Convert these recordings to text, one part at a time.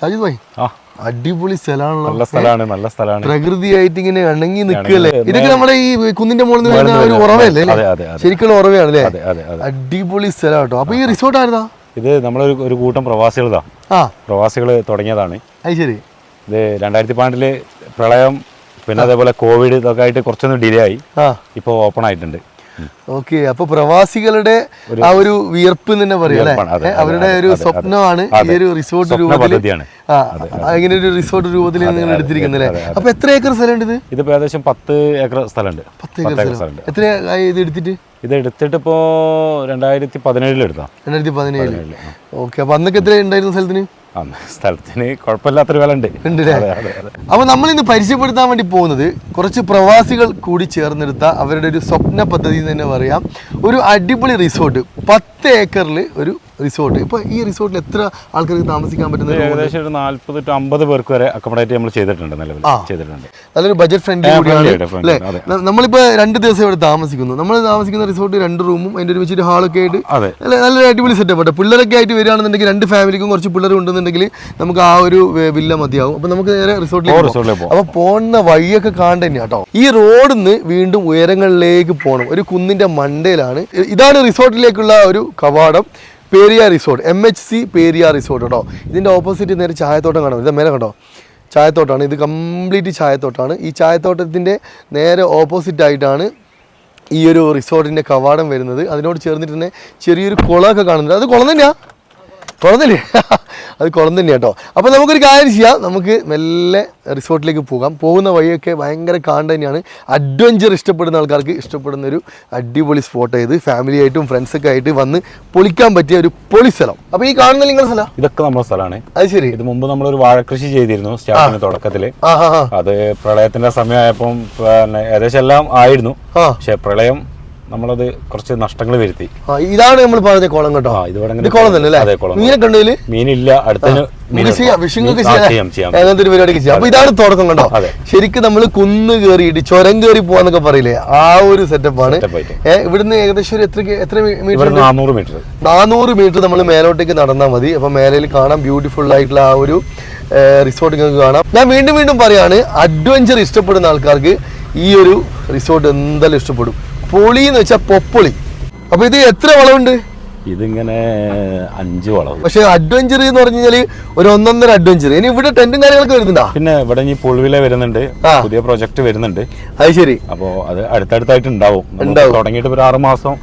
സാജിദ് ഭായി അടിപൊളി സ്ഥലമാണല്ലോ. നല്ല സ്ഥലമാണ് നല്ല സ്ഥലമാണ്. പ്രകൃതിയായിട്ട് ഇങ്ങനെ ഇണങ്ങി നിൽക്കല്ലേ ഇതൊക്കെ നമ്മുടെ ഈ കുന്നിന്റെ മുകളിൽ നിന്ന് വരുന്ന ഒരു ഉറവയല്ലേ? അതെ ശരിക്കുള്ള ഉറവയാണ് അല്ലേ അടിപൊളി സ്ഥലം കേട്ടോ അപ്പൊ ഈ റിസോർട്ട് ആയിരുന്നാ ഇത് നമ്മളൊരു ഒരു കൂട്ടം പ്രവാസികളതാ. ആ. പ്രവാസികൾ തുടങ്ങിയതാണ്. അത് ശരി. ഇത് രണ്ടായിരത്തി പന്ത്രണ്ടിൽ പ്രളയം പിന്നെ അതേപോലെ കോവിഡ് ഇതൊക്കെ ആയിട്ട് കുറച്ചൊന്ന് ഡിലേ ആയി. ഇപ്പോൾ ഓപ്പൺ ആയിട്ടുണ്ട്. ഓക്കെ അപ്പൊ പ്രവാസികളുടെ ആ ഒരു വിയർപ്പ് തന്നെ പറയാം അവരുടെ ഒരു സ്വപ്നമാണ് ഈ ഒരു റിസോർട്ട് രൂപത്തിൽ ഇങ്ങനെ ഒരു റിസോർട്ട് രൂപത്തിൽ നിങ്ങൾ എടുത്തിരിക്കുന്നത് അല്ലേ? അപ്പൊ എത്ര ഏക്കർ സ്ഥലമുണ്ട് ഇത്? ഇതിപ്പോൾ ഏകദേശം പത്ത് ഏക്കർ സ്ഥലമുണ്ട്. പത്ത് ഏക്കർ സ്ഥലം. എത്ര ഇത് എടുത്തിട്ട്? ഇത് എടുത്തിട്ട് ഇപ്പോ രണ്ടായിരത്തി പതിനേഴിൽ എടുത്താ രണ്ടായിരത്തി പതിനേഴിൽ ഓക്കെ അപ്പൊ അന്നൊക്കെ എത്ര ഉണ്ടായിരുന്നു സ്ഥലത്തിന്? സ്ഥലത്തിന് കുഴപ്പമില്ലാത്തൊരു വില ഉണ്ട് ഉണ്ട് അല്ലേ അതെ അതെ അതെ. അപ്പൊ നമ്മൾ ഇന്ന് പരിചയപ്പെടുത്താൻ വേണ്ടി പോകുന്നത് കുറച്ച് പ്രവാസികൾ കൂടി ചേർന്നെടുത്ത അവരുടെ ഒരു സ്വപ്ന പദ്ധതി എന്ന് തന്നെ പറയാം. ഒരു അടിപൊളി റിസോർട്ട് പത്ത് ഏക്കറിൽ ഒരു റിസോർട്ട്. ഇപ്പൊ ഈ റിസോർട്ടിൽ എത്ര ആൾക്കാർക്ക് താമസിക്കാൻ പറ്റുന്ന ഒരു ഏകദേശം ഒരു നാല്പത് ടു അമ്പത് പേർക്ക് വരെ അക്കോമഡേറ്റ് നമ്മൾ ചെയ്തിട്ടുണ്ട് നിലവിൽ ചെയ്തിട്ടുണ്ട്. നല്ലൊരു ബജറ്റ് ഫ്രണ്ട്ലി കൂടിയാണ്. അല്ലേ? അതെ. ന- നമ്മളിപ്പോ രണ്ട് ദിവസം ഇവിടെ താമസിക്കുന്നു. നമ്മൾ താമസിക്കുന്ന റിസോർട്ട് രണ്ട് റൂമും അതിന്റെ ഒരുമിച്ച് ഹാളൊക്കെ ആയിട്ട് അതെ. നല്ല അടിപൊളി സെറ്റപ്പ് കേട്ടോ പിള്ളേരൊക്കെ ആയിട്ട് വരികയാണെന്നുണ്ടെങ്കിൽ രണ്ട് ഫാമിലിക്കും കുറച്ച് പിള്ളേർ ഉണ്ടെന്നുണ്ടെങ്കിൽ നമുക്ക് ആ ഒരു വില്ല മതിയാവും. അപ്പൊ നമുക്ക് നേരെ റിസോർട്ടിലേക്ക് അപ്പോൾ പോകും അപ്പൊ പോകുന്ന വഴിയൊക്കെ കാണണ്ട കേട്ടോ ഈ റോഡിൽ നിന്ന് വീണ്ടും ഉയരങ്ങളിലേക്ക് പോകണം ഒരു കുന്നിന്റെ മണ്ടയിലാണ്. ഇതാണ് റിസോർട്ടിലേക്കുള്ള ഒരു കവാടം. Periya resort M H C Periya resort കേട്ടോ. ഇതിന്റെ ഓപ്പോസിറ്റ് നേരെ ചായത്തോട്ടം കാണാം. ഇത് മേലെ കണ്ടോ? ചായത്തോട്ടമാണ് ഇത് കംപ്ലീറ്റ് ചായത്തോട്ടമാണ് ഈ ചായത്തോട്ടത്തിന്റെ നേരെ ഓപ്പോസിറ്റ് ആയിട്ടാണ് ഈ ഒരു റിസോർട്ടിന്റെ കവാടം വരുന്നത്. അതിനോട് ചേർന്നിട്ട് തന്നെ ചെറിയൊരു കുളമൊക്കെ കാണുന്നുണ്ട്. അത് കുളം തന്നെയാ. തന്നെ അത് കുളം തന്നെ കേട്ടോ അപ്പോൾ നമുക്കൊരു കാര്യം ചെയ്യാം. നമുക്ക് മെല്ലെ റിസോർട്ടിലേക്ക് പോകാം. പോകുന്ന വഴിയൊക്കെ ഭയങ്കര കാണ്ട് തന്നെയാണ്. അഡ്വഞ്ചർ ഇഷ്ടപ്പെടുന്ന ആൾക്കാർക്ക് ഇഷ്ടപ്പെടുന്ന ഒരു അടിപൊളി സ്പോട്ട് ഇത്. ഫാമിലി ആയിട്ടും ഫ്രണ്ട്സൊക്കെ ആയിട്ട് വന്ന് പൊളിക്കാൻ പറ്റിയ ഒരു പൊളി സ്ഥലം. അപ്പോൾ ഈ കാണുന്ന നിങ്ങളുടെ സ്ഥലം? ഇതൊക്കെ നമ്മുടെ സ്ഥലമാണ്. അത് ശരി. ഇത് മുമ്പ് നമ്മളൊരു വാഴക്കൃഷി ചെയ്തിരുന്നു സ്റ്റാർട്ടിങ് തുടക്കത്തിൽ അത് പ്രളയത്തിന്റെ സമയമായപ്പം ഏകദേശം എല്ലാം ആയിരുന്നു. പക്ഷെ പ്രളയം നമ്മളത് കുറച്ച് നഷ്ടങ്ങൾ വരുത്തി. ഇതാണ് നമ്മൾ പറഞ്ഞ കുളം കേട്ടോ. ഇത് കുളം തന്നെ അല്ലേ മീനൊക്കെ ഉണ്ടെങ്കിൽ മീനില്ല അടുത്തതിന് ചെയ്യാം അങ്ങനത്തെ അപ്പൊ ഇതാണ് തുടക്കം കണ്ടോ ശരിക്കും നമ്മൾ കുന്ന് കയറിയിട്ട് ചുരം കയറി പോവാന്നൊക്കെ പറയില്ലേ? ആ ഒരു സെറ്റപ്പാണ് ഇവിടുന്ന് ഏകദേശം ഒരു എത്ര എത്ര മീറ്റർ നാനൂറ് മീറ്റർ. നാനൂറ് മീറ്റർ നമ്മൾ മേലോട്ടേക്ക് നടന്നാൽ മതി. അപ്പൊ മേലയിൽ കാണാം ബ്യൂട്ടിഫുൾ ആയിട്ടുള്ള ആ ഒരു റിസോർട്ട് നിങ്ങൾക്ക് കാണാം. ഞാൻ വീണ്ടും വീണ്ടും പറയാണ് അഡ്വഞ്ചർ ഇഷ്ടപ്പെടുന്ന ആൾക്കാർക്ക് ഈ ഒരു റിസോർട്ട് എന്തായാലും ഇഷ്ടപ്പെടും. പൊളി എന്ന് വെച്ചാൽ പൊപ്പുളി. അപ്പൊ ഇത് എത്ര വളവുണ്ട്? ഇതിങ്ങനെ അഞ്ച് വളവ്. പക്ഷെ അഡ്വഞ്ചർ എന്ന് പറഞ്ഞു കഴിഞ്ഞാൽ ഒരു ഒന്നൊന്നര അഡ്വഞ്ചർ ഇനി ഇവിടെ ടെന്റും കാര്യങ്ങളൊക്കെ വരുന്നുണ്ടോ? പിന്നെ ഇവിടെ ഇനി പുഴുവില വരുന്നുണ്ട്. പുതിയ പ്രൊജക്ട് വരുന്നുണ്ട്. അത് ശരി. അപ്പോൾ അത് അടുത്തടുത്തായിട്ട് ഉണ്ടാവും. തുടങ്ങിയിട്ട് ഒരു ആറു മാസം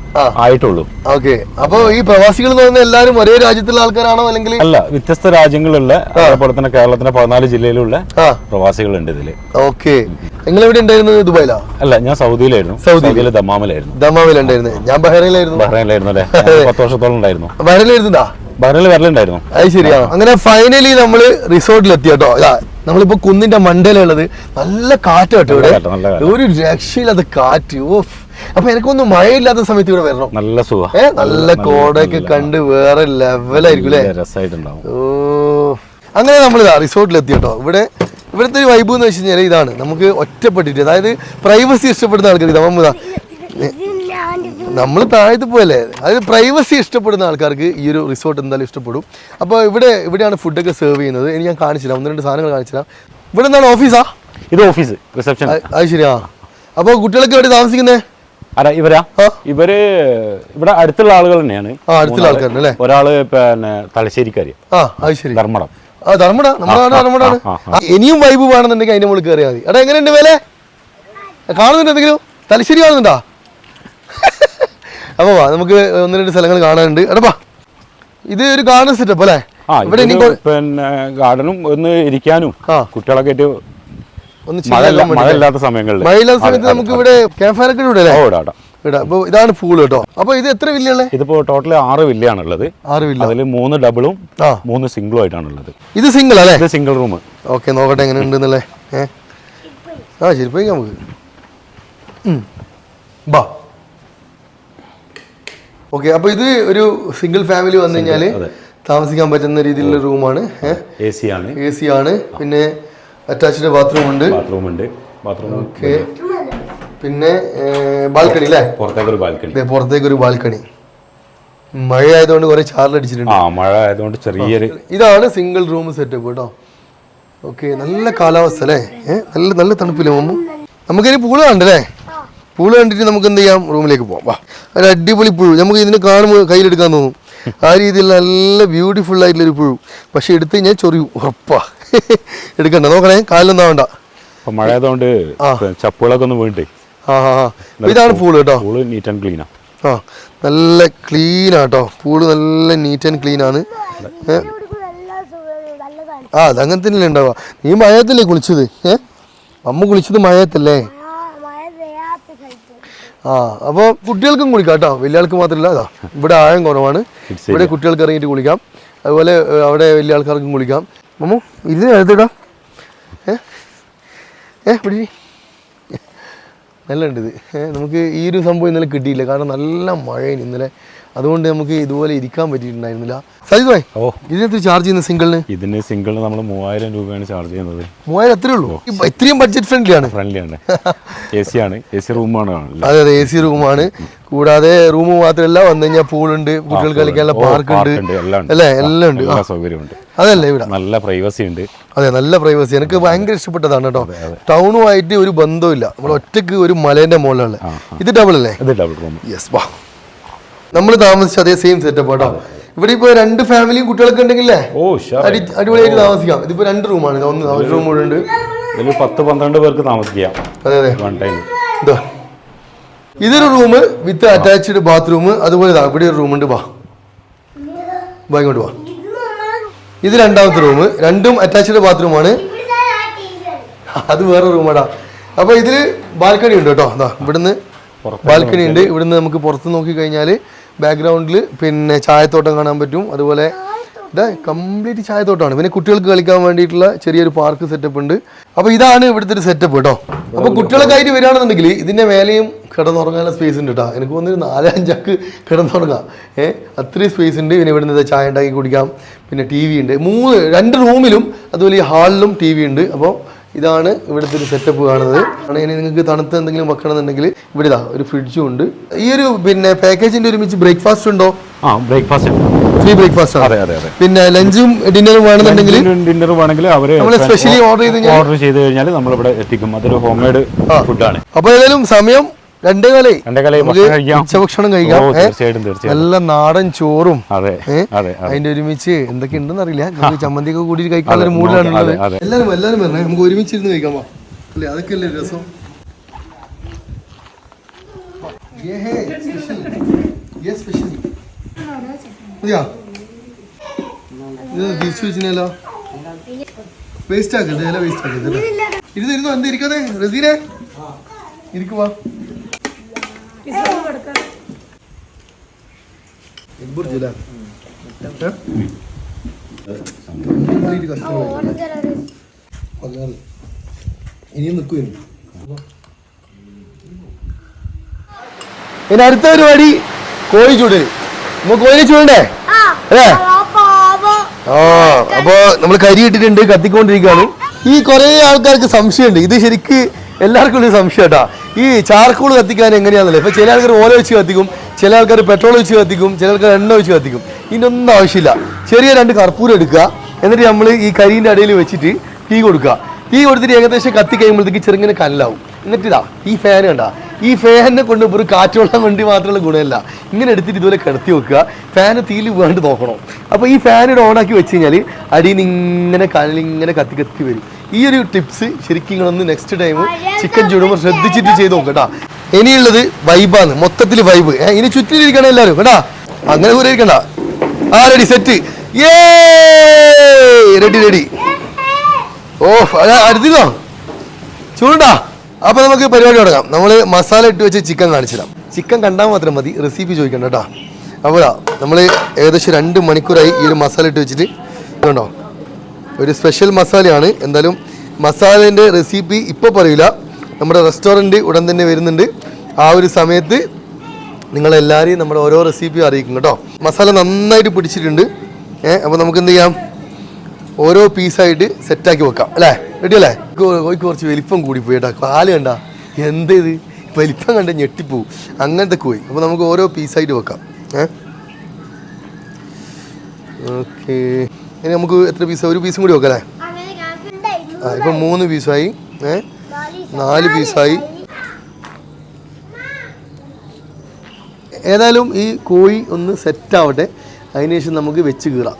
ആയിട്ടുള്ളൂ. ഓക്കെ. അപ്പൊ ഈ പ്രവാസികൾ എന്ന് എല്ലാവരും ഒരേ രാജ്യത്തുള്ള ആൾക്കാരാണോ അല്ലെങ്കിൽ അല്ല വ്യത്യസ്ത രാജ്യങ്ങളിലുള്ള അതുപോലെ തന്നെ കേരളത്തിന്റെ പതിനാല് ജില്ലയിലുള്ള പ്രവാസികളുണ്ട് ഇതിൽ. ഓക്കെ. നിങ്ങൾ എവിടെ ഉണ്ടായിരുന്നത്? ദുബായിലാ? അല്ല ഞാൻ സൗദിയിലായിരുന്നു. സൗദിയിലെ ദമാമിലായിരുന്നു. ദമാമിലുണ്ടായിരുന്നു. ഞാൻ ബഹ്റൈനിലായിരുന്നു. ബഹ്റൈനിലായിരുന്നു അല്ലേ പത്ത് വർഷത്തോളം ഉണ്ടായിരുന്നു. ബഹ്റൈനിലായിരുന്നാ ബഹ്റൈനിൽ വരലുണ്ടായിരുന്നു. അത് ശരിയാ. അങ്ങനെ ഫൈനലി നമ്മൾ റിസോർട്ടിൽ എത്തി കേട്ടോ നമ്മളിപ്പോ കുന്നിന്റെ മണ്ടയിലുള്ളത് നല്ല കാറ്റ് കേട്ടോ ഇവിടെ. ഒരു രക്ഷയില്ലാത്ത കാറ്റ്. ഓഫ് അപ്പൊ എനിക്കൊന്നും മഴയില്ലാത്ത സമയത്ത് ഇവിടെ വരണം. നല്ല സുഖം. ഏഹ് നല്ല കോടയൊക്കെ കണ്ട് വേറെ ലെവലായിരിക്കും അല്ലേ? രസമായിട്ടുണ്ടാവും ഓ അങ്ങനെ നമ്മൾ എത്തി കേട്ടോ ഇവിടെ ഇവിടുത്തെ ഒരു വൈബ് എന്ന് വെച്ച് കഴിഞ്ഞാൽ ഇതാണ്. നമുക്ക് ഒറ്റപ്പെട്ടിട്ട് അതായത് പ്രൈവസി ഇഷ്ടപ്പെടുന്ന ആൾക്കാർ നമ്മ നമ്മൾ താഴത്ത് പോയല്ലേ? അതായത് പ്രൈവസി ഇഷ്ടപ്പെടുന്ന ആൾക്കാർക്ക് ഈ ഒരു റിസോർട്ട് എന്തായാലും ഇഷ്ടപ്പെടും. അപ്പോൾ ഇവിടെ ഇവിടെയാണ് ഫുഡൊക്കെ സെർവ് ചെയ്യുന്നത്. ഇനി ഞാൻ കാണിച്ചില്ല ഒന്ന് രണ്ട് സാധനങ്ങൾ കാണിച്ചില്ല ഇവിടെ എന്താണ് ഓഫീസാ ഇത് ഓഫീസ് റിസപ്ഷൻ അത് ശരിയാ. അപ്പോൾ കുട്ടികളൊക്കെ എവിടെ താമസിക്കുന്നേ? അല്ല ഇവരാ. ഇവർ ഇവിടെ അടുത്തുള്ള ആളുകൾ തന്നെയാണ്. അടുത്തുള്ള ആൾക്കാരുണ്ട് ഒരാൾ പിന്നെ തലശ്ശേരിക്കാരി ധർമ്മടം. ആ ധർമ്മട നമ്മുടെ ധർമ്മടാണ്? ഇനിയും വൈബ് വേണമെന്നുണ്ടെങ്കിൽ അതിന്റെ മുകളിൽ കയറിയാൽ മതി. എടാ എങ്ങനെയുണ്ട് വേലെ? കാണുന്നുണ്ട് എന്തെങ്കിലും? തലശ്ശേരി കാണുന്നുണ്ടാ? അപ്പൊ വാ നമുക്ക് ഒന്ന് രണ്ട് സ്ഥലങ്ങൾ കാണാനുണ്ട്. എടപ്പാ ഇത് ഒരു ഗാർഡൻ സെറ്റപ്പ് അല്ലേ? ഇവിടെ പിന്നെ ഗാർഡനും ഒന്ന് ഇരിക്കാനും. കുട്ടികളൊക്കെ ആയിട്ട് ഒന്ന് മഴ ചെയ്യാൻ മഴ ഇല്ലാത്ത സമയങ്ങളിൽ മഴയില്ലാത്ത സമയത്ത് നമുക്ക് ഇവിടെ ക്യാമ്പ് ഫയർ ഒക്കെ ഇവിടെ അല്ലേ ഓ ഇടാം. ഇതാണ് ഫൂൾ കേട്ടോ. അപ്പൊ ഇത് എത്ര വില്ലയുള്ളേ ഇതിപ്പോ ടോട്ടൽ ആറ് വില്ലയാണുള്ളത് ആറ് വില്ല അതിൽ മൂന്ന് ഡബിളും ആ. മൂന്ന് സിംഗിളും ആയിട്ടാണുള്ളത്. ഇത് സിംഗിൾ അല്ലേ? ഇത് സിംഗിൾ റൂം ഓക്കെ നോക്കട്ടെ എങ്ങനെ ഉണ്ടെന്നല്ലേ. ഏ? ആ ശരി പോയി നമുക്ക്. ഉം. ബാ. ഓക്കെ അപ്പൊ ഇത് ഒരു സിംഗിൾ ഫാമിലി വന്നു കഴിഞ്ഞാൽ അതെ. താമസിക്കാൻ പറ്റുന്ന രീതിയിലുള്ള റൂമാണ് എ സി ആണ്. എ സി ആണ്. പിന്നെ അറ്റാച്ച്ഡ് ബാത്റൂം ഉണ്ട്. ബാത്റൂം ഉണ്ട്. ബാത്റൂം ഓക്കെ പിന്നെ ബാൽക്കണി അല്ലേ പുറത്തേക്ക് ഒരു ബാൽക്കണി. പുറത്തേക്ക് ഒരു ബാൽക്കണി. മഴ ആയതുകൊണ്ട് കുറെ ചാറിലടിച്ചിട്ടുണ്ട് ആ മഴ ആയതുകൊണ്ട് ചെറിയൊരു ഇതാണ് സിംഗിൾ റൂം സെറ്റപ്പ് കേട്ടോ. ഓക്കെ നല്ല കാലാവസ്ഥ അല്ലേ നല്ല നല്ല തണുപ്പില്ലേ മമ്മു? നമുക്കിനി പൂൾ കണ്ടല്ലേ പൂൾ കണ്ടിട്ട് നമുക്ക് എന്ത് ചെയ്യാം? റൂമിലേക്ക് പോവാം. വാ. ഒരു അടിപൊളി പുഴു. നമുക്ക് ഇതിന് കാണുമ്പോൾ കയ്യിലെടുക്കാൻ തോന്നും. ആ രീതിയിൽ നല്ല ബ്യൂട്ടിഫുൾ ആയിട്ടുള്ളൊരു പുഴു. പക്ഷെ എടുത്ത് ഞാൻ ചൊറിയും. ഉറപ്പാ. എടുക്കണ്ട. നോക്കണേ. കാലിലൊന്നും ആവണ്ട. മഴ ആയതുകൊണ്ട് ചപ്പുകളൊക്കെ ഒന്ന് ആ ഇതാണ് പൂൾ കേട്ടോ. പൂൾ നീറ്റ് ആൻഡ് ക്ലീനാ ആ. നല്ല ക്ലീൻ ആട്ടോ. പൂൾ നല്ല നീറ്റ് ആൻഡ് ക്ലീൻ ആണ്. ആ അതങ്ങനെ തന്നെയല്ലേ ഉണ്ടാവുക. നീ മഴയത്തല്ലേ കുളിച്ചത്? ഏ? അമ്മ കുളിച്ചത് മഴയത്തല്ലേ? ആ അപ്പോൾ കുട്ടികൾക്കും കുളിക്കാം കേട്ടോ. വലിയ ആൾക്ക് മാത്രമല്ല അതാ ഇവിടെ ആഴം കുറവാണ്. ഇവിടെ കുട്ടികൾക്ക് ഇറങ്ങിയിട്ട് കുളിക്കാം. അതുപോലെ അവിടെ വലിയ ആൾക്കാർക്കും കുളിക്കാം. മമ്മു ഇതിന് എഴുതിടാം. ഏ? ഏ പിടി. നല്ല ഉണ്ട് ഇത് നമുക്ക് ഈ ഒരു സംഭവം ഇന്നലെ കിട്ടിയില്ല. കാരണം നല്ല മഴയാണ് ഇന്നലെ അതുകൊണ്ട് നമുക്ക് ഇതുപോലെ ഇരിക്കാൻ പറ്റിയിട്ടുണ്ടായിരുന്നില്ല. സജിത് ഭായ് ഓ. ഇതിനെത്ര ചാർജ് ചെയ്യുന്ന സിംഗിളിന് ഇതിന് സിംഗിളിന് നമ്മൾ മൂവായിരം രൂപയാണ് ചാർജ് ചെയ്യുന്നത്. മൂവായിരം അത്രേ ഉള്ളൂ? ഇത്രയും ബഡ്ജറ്റ് ഫ്രണ്ട്ലി ആണ്. ഫ്രണ്ട്ലി ആണ്. എ സി ആണ്. എ സി റൂമാണ് അതെ അതെ എ സി റൂമാണ് കൂടാതെ റൂം മാത്രമല്ല വന്നു കഴിഞ്ഞാൽ പൂളുണ്ട് കുട്ടികൾ കളിക്കാനുള്ള പാർക്ക് ഉണ്ട്. എല്ലാം ഉണ്ട്. അല്ലേ? എല്ലാം ഉണ്ട്. സൗകര്യമുണ്ട് അതല്ലേ ഇവിടെ? നല്ല പ്രൈവസി ഉണ്ട്. അതെ നല്ല പ്രൈവസി എനിക്ക് ഭയങ്കര ഇഷ്ടപ്പെട്ടതാണ് കേട്ടോ. ടൗണുമായിട്ട് ഒരു ബന്ധമില്ല നമ്മൾ ഒറ്റയ്ക്ക് ഒരു മലേന്റെ മുകളിലാണ് ഇത് ഡബിൾ അല്ലേ? ഇത് ഡബിൾ റൂം യെസ് വാ. നമ്മൾ താമസിച്ച അതേ സെയിം സെറ്റപ്പ് കേട്ടോ ഇവിടെ ഇപ്പൊ രണ്ട് ഫാമിലിയും കുട്ടികളൊക്കെ ഉണ്ടെങ്കിലേ അടിപൊളിയായിട്ട് താമസിക്കാം. ഇതിപ്പോ രണ്ട് റൂമാണ് ഒന്ന് ഒരു റൂം കൂടെ ഉണ്ട്. ഇതിൽ പത്ത് പന്ത്രണ്ട് പേർക്ക് താമസിക്കാം. അതെ അതെ. വൺ ടൈം ഇതാ ഇതൊരു റൂം വിത്ത് അറ്റാച്ച്ഡ് ബാത്റൂം അതുപോലെ ഇവിടെ ഒരു റൂം ഉണ്ട്. വാ. വാ ഇങ്ങോട്ട് വാ. ഇത് രണ്ടാമത്തെ റൂം രണ്ടും അറ്റാച്ച്ഡ് ബാത്റൂമാണ് അത് വേറെ റൂമാടാ അപ്പൊ ഇതിൽ ബാൽക്കണി ഉണ്ട് കേട്ടോ. അതാ ഇവിടുന്ന് ബാൽക്കണി ഉണ്ട്. ഇവിടുന്ന് നമുക്ക് പുറത്ത് നോക്കി കഴിഞ്ഞാൽ ബാക്ക്ഗ്രൗണ്ടിൽ പിന്നെ ചായത്തോട്ടം കാണാൻ പറ്റും. അതുപോലെ ഇതാ കംപ്ലീറ്റ് ചായത്തോട്ടമാണ്. പിന്നെ കുട്ടികൾക്ക് കളിക്കാൻ വേണ്ടിയിട്ടുള്ള ചെറിയൊരു പാർക്ക് സെറ്റപ്പ് ഉണ്ട്. അപ്പൊ ഇതാണ് ഇവിടുത്തെ ഒരു സെറ്റപ്പ് കേട്ടോ അപ്പൊ കുട്ടികളൊക്കെ ആയിട്ട് വരികയാണെന്നുണ്ടെങ്കിൽ ഇതിന്റെ മേലെയും കിടന്നുറങ്ങാനുള്ള സ്പേസ് ഉണ്ട് കേട്ടോ എനിക്ക് തോന്നുന്നു നാലഞ്ചാക്ക് കിടന്നുറങ്ങാം. ഏഹ് അത്രയും സ്പേസ് ഉണ്ട്. പിന്നെ ഇവിടുന്ന് നിന്ന് ചായ ഉണ്ടാക്കി കുടിക്കാം. പിന്നെ ടി വി ഉണ്ട്. മൂന്ന് രണ്ട് റൂമിലും അതുപോലെ ഈ ഹാളിലും ടി വി ഉണ്ട്. അപ്പോൾ ഇതാണ് ഇവിടുത്തെ ഒരു സെറ്റപ്പ് കാണുന്നത്. ഇനി നിങ്ങൾക്ക് തണുത്ത എന്തെങ്കിലും വെക്കണമെന്നുണ്ടെങ്കിൽ ഇവിടെ ഇതാ ഒരു ഫ്രിഡ്ജും ഉണ്ട്. ഈ ഒരു പിന്നെ പാക്കേജിന്റെ ഒരുമിച്ച് ബ്രേക്ക്ഫാസ്റ്റ് ഉണ്ടോ? ആ ബ്രേക്ക്ഫാസ്റ്റ് ഫ്രീ ബ്രേക്ക്ഫാസ്റ്റ് അതെ അതെ അതെ. പിന്നെ ലഞ്ചും ഡിന്നറും വേണമെന്നുണ്ടെങ്കിൽ ഡിന്നർ വേണമെങ്കിൽ അവർ നമ്മൾ specially order ചെയ്ത് ഓർഡർ ചെയ്ത് കഴിഞ്ഞാൽ നമ്മൾ ഇവിടെ എത്തിക്കും. അതൊരു ഹോം മെയ്ഡ് ഫുഡാണ് അപ്പൊ ഏതായാലും സമയം രണ്ടേ കാലേ. ഉച്ചഭക്ഷണം കഴിക്കാം. നല്ല നാടൻ ചോറും. അതിന്റെ ഒരുമിച്ച് എന്തൊക്കെ ഉണ്ടെന്ന് അറിയില്ല. നമുക്ക് ചമ്മന്തി ഒക്കെ കൂടി കഴിക്കാനുള്ള ഒരു മൂഡിലാണ് എല്ലാരും എല്ലാരും പറഞ്ഞേ നമുക്ക് ഒരുമിച്ച് ഇരുന്ന് കഴിക്കാം അല്ലേ അതൊക്കെ അല്ലേ രസം? തിരിച്ചു വെച്ചിനല്ലോ. വേസ്റ്റ് ആക്കരുത് വേസ്റ്റ് ആക്കരുത് ഇരുന്ന് ഇരുന്നോ എന്ത് ഇരിക്കാതെ റസീനെ ഇരിക്കുവാ നിൽക്കും ഇനി അടുത്ത പരിപാടി കോഴി ചൂടൽ നമുക്ക് കോഴി ചൂടണ്ടേ അല്ലേ? ആ അപ്പൊ നമ്മൾ കരി ഇട്ടിട്ടുണ്ട് കത്തിക്കൊണ്ടിരിക്കുകയാണ്. ഈ കൊറേ ആൾക്കാർക്ക് സംശയമുണ്ട്. ഇത് ശരിക്ക് എല്ലാവർക്കും ഒരു സംശയം കേട്ടാ ഈ ചാർക്കോൾ കത്തിക്കാൻ എങ്ങനെയാണെന്നല്ലേ ഇപ്പൊ ചില ആൾക്കാർ ഓല വെച്ച് കത്തിക്കും ചില ആൾക്കാർ പെട്രോൾ വെച്ച് കത്തിക്കും ചില ആൾക്കാർ എണ്ണ വെച്ച് കത്തിക്കും. ഇതിനൊന്നും ആവശ്യമില്ല. ചെറിയ രണ്ട് കർപ്പൂരം എടുക്കുക. എന്നിട്ട് നമ്മൾ ഈ കരിന്റെ അടിയിൽ വെച്ചിട്ട് തീ കൊടുക്കുക. തീ കൊടുത്തിട്ട് ഏകദേശം കത്തി കഴിയുമ്പോഴത്തേക്ക് ചെറുങ്ങനെ കല്ലാവും എന്നിട്ട് ഇതാ ഈ ഫാൻ കണ്ട. ഈ ഫാനിനെ കൊണ്ട് ഒരു കാറ്റുവെള്ളം കൊണ്ട് മാത്രമുള്ള ഗുണമല്ല. ഇങ്ങനെ എടുത്തിട്ട് ഇതുപോലെ കിടത്തി വെക്കുക. ഫാൻ തീയിൽ വേണ്ടി നോക്കണം അപ്പോൾ ഈ ഇവിടെ ഓണാക്കി വെച്ച് കഴിഞ്ഞാൽ അടിയിൽ നിന്ന് ഇങ്ങനെ കല്ലിങ്ങനെ കത്തി കത്തി വരും. ഈ ഒരു ടിപ്സ് ശരിക്കും നിങ്ങളൊന്ന് നെക്സ്റ്റ് ടൈം ചിക്കൻ ചൂടുമ്പോൾ ശ്രദ്ധിച്ചിട്ട് ചെയ്ത് നോക്ക് കേട്ടാ. ഇനിയുള്ളത് വൈബാണ് മൊത്തത്തിൽ വൈബ് ഇനി ചുറ്റിലിരിക്കണം എല്ലാവരും കേട്ടാ? അങ്ങനെ കൂടെ ഇരിക്കണ്ട. ആ റെഡി സെറ്റ് ഏ റെഡി റെഡി ഓ അടുത്തില്ലോ ചൂടാ അപ്പൊ നമുക്ക് പരിപാടി തുടങ്ങാം. നമ്മൾ മസാല ഇട്ട് വെച്ച് ചിക്കൻ കാണിച്ചിടാം ചിക്കൻ കണ്ടാൽ മാത്രം മതി റെസിപ്പി ചോദിക്കണ്ട കേട്ടോ. അപ്പോൾ നമ്മൾ ഏകദേശം രണ്ട് മണിക്കൂറായി ഈ ഒരു മസാല ഇട്ട് വെച്ചിട്ട്. ഇതുണ്ടോ? ഒരു സ്പെഷ്യൽ മസാലയാണ്. എന്തായാലും മസാലേന്റെ റെസിപ്പി ഇപ്പോൾ പറയില്ല നമ്മുടെ റെസ്റ്റോറന്റ് ഉടൻ തന്നെ വരുന്നുണ്ട്. ആ ഒരു സമയത്ത് നിങ്ങളെല്ലാവരെയും നമ്മുടെ ഓരോ റെസിപ്പിയും അറിയിക്കും കേട്ടോ. മസാല നന്നായിട്ട് പിടിച്ചിട്ടുണ്ട്. ഏഹ് അപ്പോൾ നമുക്ക് എന്ത് ചെയ്യാം? ഓരോ പീസായിട്ട് സെറ്റാക്കി വെക്കാം. അല്ലേ? റെഡി അല്ലേ? കോഴിക്ക് കുറച്ച് വലിപ്പം കൂടിപ്പോയി കേട്ടോ. പാൽ കണ്ട. എന്ത് ഇത്? വലിപ്പം കണ്ട ഞെട്ടിപ്പോവും അങ്ങനത്തെ കോഴി. അപ്പോൾ നമുക്ക് ഓരോ പീസായിട്ട് വെക്കാം. ഏ? ഓക്കെ. ഇനി നമുക്ക് എത്ര പീസ് ഒരു പീസും കൂടി വെക്കല്ലേ? ആ ഇപ്പം മൂന്ന് പീസായി ഏ? നാല് പീസായി ഏതായാലും ഈ കോഴി ഒന്ന് സെറ്റ് ആവട്ടെ. അതിനുശേഷം നമുക്ക് വെച്ച് കീറാം.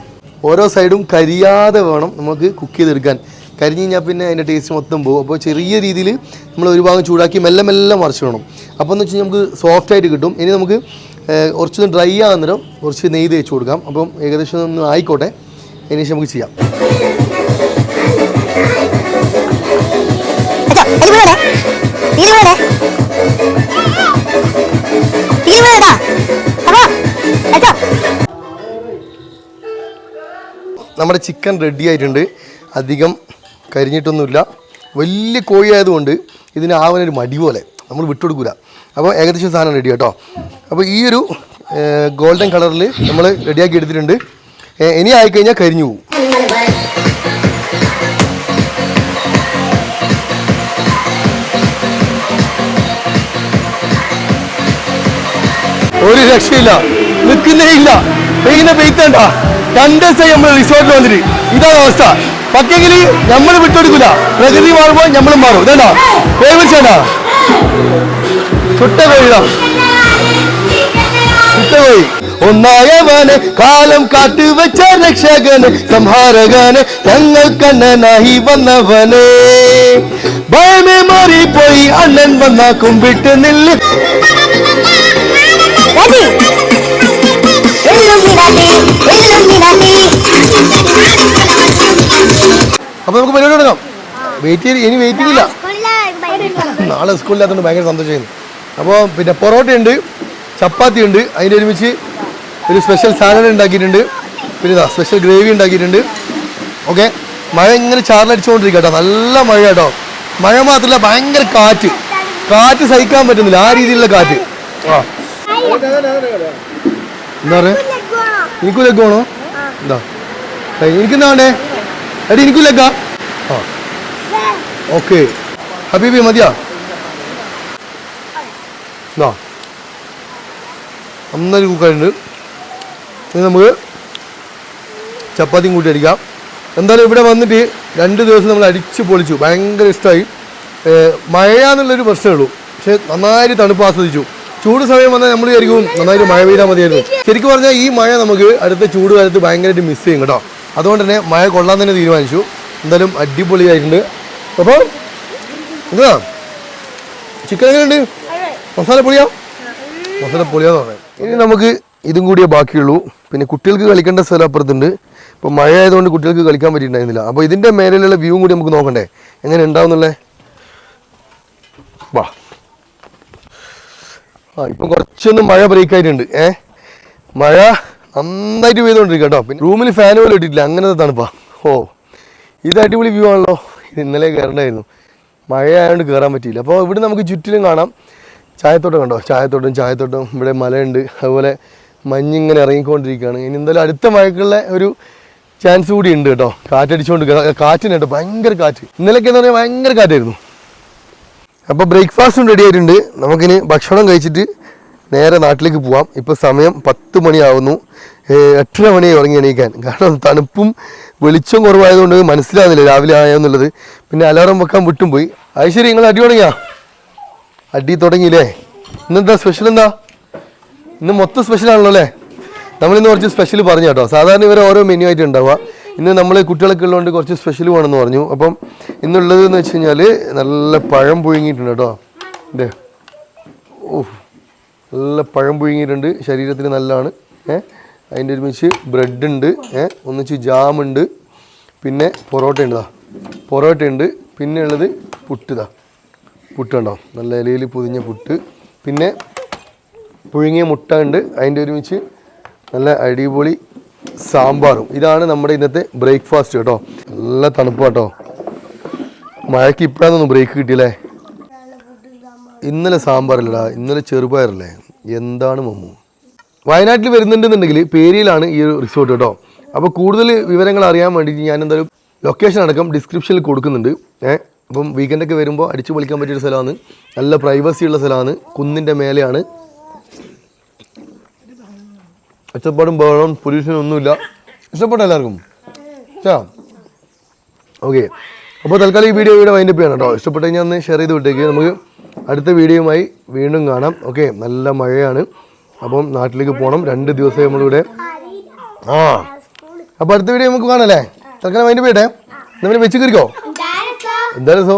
ഓരോ സൈഡും കരിയാതെ വേണം നമുക്ക് കുക്ക് ചെയ്തെടുക്കാൻ. കരിഞ്ഞ് കഴിഞ്ഞാൽ പിന്നെ അതിന്റെ ടേസ്റ്റ് മൊത്തം പോകും. അപ്പോൾ ചെറിയ രീതിയിൽ നമ്മൾ ഒരു ഭാഗം ചൂടാക്കി മെല്ലെ മെല്ലെ മറിച്ച് വേണം. അപ്പോൾ എന്ന് വെച്ച് കഴിഞ്ഞാൽ നമുക്ക് സോഫ്റ്റ് ആയിട്ട് കിട്ടും. ഇനി നമുക്ക് കുറച്ചൊന്ന് ഡ്രൈ ആകുന്നേരം കുറച്ച് നെയ്ത് വെച്ച് കൊടുക്കാം. അപ്പം ഏകദേശം ഒന്ന് ആയിക്കോട്ടെ. ശേഷം നമുക്ക് ചെയ്യാം. നമ്മുടെ ചിക്കൻ റെഡി ആയിട്ടുണ്ട്. അധികം കരിഞ്ഞിട്ടൊന്നുമില്ല. വലിയ കോഴി ആയതുകൊണ്ട് ഇതിന് ആവനൊരു മടി പോലെ നമ്മൾ വിട്ടുകൊടുക്കൂല. അപ്പോൾ ഏകദേശം സാധനം റെഡി കേട്ടോ അപ്പോൾ ഈ ഒരു ഗോൾഡൻ കളറിൽ നമ്മൾ റെഡിയാക്കി എടുത്തിട്ടുണ്ട്. ഇനി ആയിക്കഴിഞ്ഞാൽ കരിഞ്ഞു പോകും ഒരു രക്ഷയില്ല. നിൽക്കുന്നേ ഇല്ല. പെയ്യുന്ന പെയ്ത്തണ്ട രണ്ട് ദിവസം നമ്മൾ റിസോർട്ടിൽ വന്നിട്ട്. ഇതാണ് അവസ്ഥ. പക്കെങ്കിൽ നമ്മൾ വിട്ടുകൊടുക്കില്ല പ്രകൃതി മാറുമ്പോൾ നമ്മളും മാറും. ഇതേണ്ടാ. പേര് വിളിച്ചാ ചുട്ട കോഴിതാ. ചുട്ട കോഴി. ഒന്നായവന് കാലം കാട്ടുവെച്ച രക്ഷകന് സംഹാരകന് തങ്ങൾ കണ്ണനായി വന്നവന്. ഭയമേ മാറിപ്പോയി അണ്ണൻ വന്ന കുമ്പിട്ട് നില്ല്. അപ്പൊ നമുക്ക് പരിപാടി തുടങ്ങാം. വെയിറ്റ് ചെയ്ത് ഇനി വെയിറ്റിംഗ് ഇല്ല നാളെ സ്കൂളിലാത്തതുകൊണ്ട് ഭയങ്കര സന്തോഷമായിരുന്നു. അപ്പോൾ പിന്നെ പൊറോട്ട ഉണ്ട് ചപ്പാത്തി ഉണ്ട് അതിന്റെ ഒരുമിച്ച് ഒരു സ്പെഷ്യൽ സാലഡ് ഉണ്ടാക്കിയിട്ടുണ്ട്. പിന്നെ സ്പെഷ്യൽ ഗ്രേവി ഉണ്ടാക്കിയിട്ടുണ്ട്. ഓക്കെ മഴ ഇങ്ങനെ ചാറിലടിച്ചുകൊണ്ടിരിക്കുക നല്ല മഴ കേട്ടോ മഴ മാത്രമല്ല ഭയങ്കര കാറ്റ്. കാറ്റ് സഹിക്കാൻ പറ്റുന്നില്ല. ആ രീതിയിലുള്ള കാറ്റ്. ആ. എന്താ പറയുക എനിക്കും ലഗ്ഗാണോ എന്താ എനിക്കെന്താ വേണ്ടേ? എടി എനിക്കും ലെഗാ ആ. ഓക്കെ. ഹബീബി മതിയാ? എന്നാ നന്നായി കുക്കാറുണ്ട്. ഇനി നമുക്ക് ചപ്പാത്തിയും കൂട്ടി അടിക്കാം. എന്തായാലും ഇവിടെ വന്നിട്ട് രണ്ട് ദിവസം നമ്മൾ അടിച്ച് പൊളിച്ചു. ഭയങ്കര ഇഷ്ടമായി മഴ എന്നുള്ളൊരു പ്രശ്നമേ ഉള്ളൂ. പക്ഷെ നന്നായിട്ട് തണുപ്പ് ആസ്വദിച്ചു. ചൂട് സമയം വന്നാൽ നമ്മൾ വിചാരിക്കും നന്നായിട്ട് മഴ പെയ്താൽ മതിയായിരുന്നു. ശരിക്കും പറഞ്ഞാൽ ഈ മഴ നമുക്ക് അടുത്ത ചൂട് കാലത്ത് ഭയങ്കരമായിട്ട് മിസ് ചെയ്യും കേട്ടോ. അതുകൊണ്ട് തന്നെ മഴ കൊള്ളാൻ തന്നെ തീരുമാനിച്ചു. എന്തായാലും അടിപൊളിയായിട്ടുണ്ട്. അപ്പോൾ എന്താ? ചിക്കൻ എങ്ങനെയുണ്ട്? മസാല പൊളിയാ മസാല പൊളിയാന്ന് പറയാം. ഇനി നമുക്ക് ഇതും കൂടിയേ ബാക്കിയുള്ളൂ. പിന്നെ കുട്ടികൾക്ക് കളിക്കേണ്ട സ്ഥലം അപ്പുറത്തുണ്ട്. ഇപ്പോൾ മഴ ആയതുകൊണ്ട് കുട്ടികൾക്ക് കളിക്കാൻ പറ്റിയിട്ടുണ്ടായിരുന്നില്ല. അപ്പോൾ ഇതിന്റെ മേലെയുള്ള വ്യൂവും കൂടി നമുക്ക് നോക്കണ്ടേ? എങ്ങനെ ഉണ്ടാവുന്നുള്ളേ? വാ. ആ ഇപ്പം കുറച്ചൊന്ന് മഴ ബ്രേക്ക് ആയിട്ടുണ്ട്. ഏ? മഴ നന്നായിട്ട് പെയ്തുകൊണ്ടിരിക്കുക കേട്ടോ. പിന്നെ റൂമിൽ ഫാൻ പോലും ഇട്ടിട്ടില്ല. അങ്ങനത്തെ തണുപ്പാ. ഓ. ഇത് അടിപൊളി വ്യൂ ആണല്ലോ. ഇത് ഇന്നലെ കയറണ്ടായിരുന്നു മഴ ആയതുകൊണ്ട് കയറാൻ പറ്റിയില്ല. അപ്പോൾ ഇവിടെ നമുക്ക് ചുറ്റിലും കാണാം. ചായത്തോട്ടം കണ്ടോ? ചായത്തോട്ടം ചായത്തോട്ടം. ഇവിടെ മലയുണ്ട്. അതുപോലെ മഞ്ഞിങ്ങനെ ഇറങ്ങിക്കൊണ്ടിരിക്കുകയാണ്. ഇനി എന്തായാലും അടുത്ത മഴക്കുള്ള ഒരു ചാൻസ് കൂടി ഉണ്ട് കേട്ടോ. കാറ്റടിച്ചുകൊണ്ട് കാറ്റിന് കേട്ടോ ഭയങ്കര കാറ്റ്. ഇന്നലെയൊക്കെ എന്ന് പറഞ്ഞാൽ ഭയങ്കര കാറ്റായിരുന്നു. അപ്പോൾ ബ്രേക്ക്ഫാസ്റ്റും റെഡി ആയിട്ടുണ്ട്. നമുക്കിനി ഭക്ഷണം കഴിച്ചിട്ട് നേരെ നാട്ടിലേക്ക് പോവാം. ഇപ്പോൾ സമയം പത്ത് മണിയാവുന്നു. എട്ടര മണിയായി ഉറങ്ങി എണീക്കാൻ. കാരണം തണുപ്പും വെളിച്ചം കുറവായതുകൊണ്ട് മനസ്സിലാകുന്നില്ല രാവിലെ ആയെന്നുള്ളത് പിന്നെ അലാറം വെക്കാൻ വിട്ടും പോയി. അത് ശരി നിങ്ങൾ അടി തുടങ്ങിയാ? അടി തുടങ്ങിയില്ലേ? ഇന്നെന്താ സ്പെഷ്യൽ എന്താ? ഇന്ന് മൊത്തം സ്പെഷ്യൽ ആണല്ലോ അല്ലേ നമ്മളിന്ന് കുറച്ച് സ്പെഷ്യൽ പറഞ്ഞു കേട്ടോ. സാധാരണ ഇവർ ഓരോ മെനു ആയിട്ട് ഉണ്ടാവുക. ഇന്ന് നമ്മൾ കുട്ടികളൊക്കെ ഉള്ളതുകൊണ്ട് കുറച്ച് സ്പെഷ്യൽ വേണമെന്ന് പറഞ്ഞു. അപ്പം ഇന്നുള്ളത് എന്ന് വെച്ച് കഴിഞ്ഞാൽ നല്ല പഴം പുഴുങ്ങിയിട്ടുണ്ട് കേട്ടോ. ഇതേ ഓ നല്ല പഴം പുഴുങ്ങിയിട്ടുണ്ട്. ശരീരത്തിന് നല്ലതാണ്. ഏഹ് അതിന്റെ ഒരുമിച്ച് ബ്രെഡ് ഉണ്ട്. ഏഹ് ഒന്നിച്ച് ജാം ഉണ്ട്. പിന്നെ പൊറോട്ട ഉണ്ട് ഇതാ പൊറോട്ട ഉണ്ട്. പിന്നെ ഉള്ളത് പുട്ട് ഇതാ പുട്ട് ഉണ്ടോ നല്ല ഇലയിൽ പൊതിഞ്ഞ പുട്ട്. പിന്നെ പുഴുങ്ങിയ മുട്ട ഉണ്ട്. അതിന്റെ ഒരുമിച്ച് നല്ല അടിപൊളി സാമ്പാറും. ഇതാണ് നമ്മുടെ ഇന്നത്തെ ബ്രേക്ക്ഫാസ്റ്റ് കേട്ടോ. നല്ല തണുപ്പ് കേട്ടോ. മഴയ്ക്ക് ഇപ്പോഴാണെന്ന് ബ്രേക്ക് കിട്ടിയല്ലേ? ഇന്നലെ സാമ്പാറല്ലടാ. ഇന്നലെ ചെറുപയറല്ലേ. എന്താണ് മമ്മു? വയനാട്ടിൽ വരുന്നുണ്ടെന്നുണ്ടെങ്കിൽ പേരിയിലാണ് ഈ ഒരു റിസോർട്ട് കേട്ടോ. അപ്പോൾ കൂടുതൽ വിവരങ്ങൾ അറിയാൻ വേണ്ടിയിട്ട് ഞാൻ എന്തായാലും ലൊക്കേഷൻ അടക്കം ഡിസ്ക്രിപ്ഷനിൽ കൊടുക്കുന്നുണ്ട്. ഏഹ് അപ്പം വീക്കെൻഡൊക്കെ വരുമ്പോൾ അടിച്ചു പൊളിക്കാൻ പറ്റിയൊരു സ്ഥലമാണ്. നല്ല പ്രൈവസി ഉള്ള സ്ഥലമാണ്. കുന്നിന്റെ മേലെയാണ്. ഒച്ചപ്പാടും ബഹളവും പൊല്യൂഷനും ഒന്നുമില്ല ഇഷ്ടപ്പെട്ട എല്ലാവർക്കും. ഓക്കെ. അപ്പോൾ തൽക്കാലം ഈ വീഡിയോ ഇവിടെ വൈൻഡപ്പ് ചെയ്യണം കേട്ടോ ഇഷ്ടപ്പെട്ട് കഴിഞ്ഞാൽ ഒന്ന് ഷെയർ ചെയ്ത് വിട്ടേക്ക്. നമുക്ക് അടുത്ത വീഡിയോയുമായി വീണ്ടും കാണാം. ഓക്കെ. നല്ല മഴയാണ്. അപ്പം നാട്ടിലേക്ക് പോകണം രണ്ട് ദിവസമേ നമ്മളിവിടെ ആ. അപ്പോൾ അടുത്ത വീഡിയോ നമുക്ക് കാണാം അല്ലേ? തൽക്കാലം വൈൻഡപ്പ് ചെയ്യട്ടെ. നമ്മൾ വെച്ച് കയറിക്കോ എന്തായാലും സോ.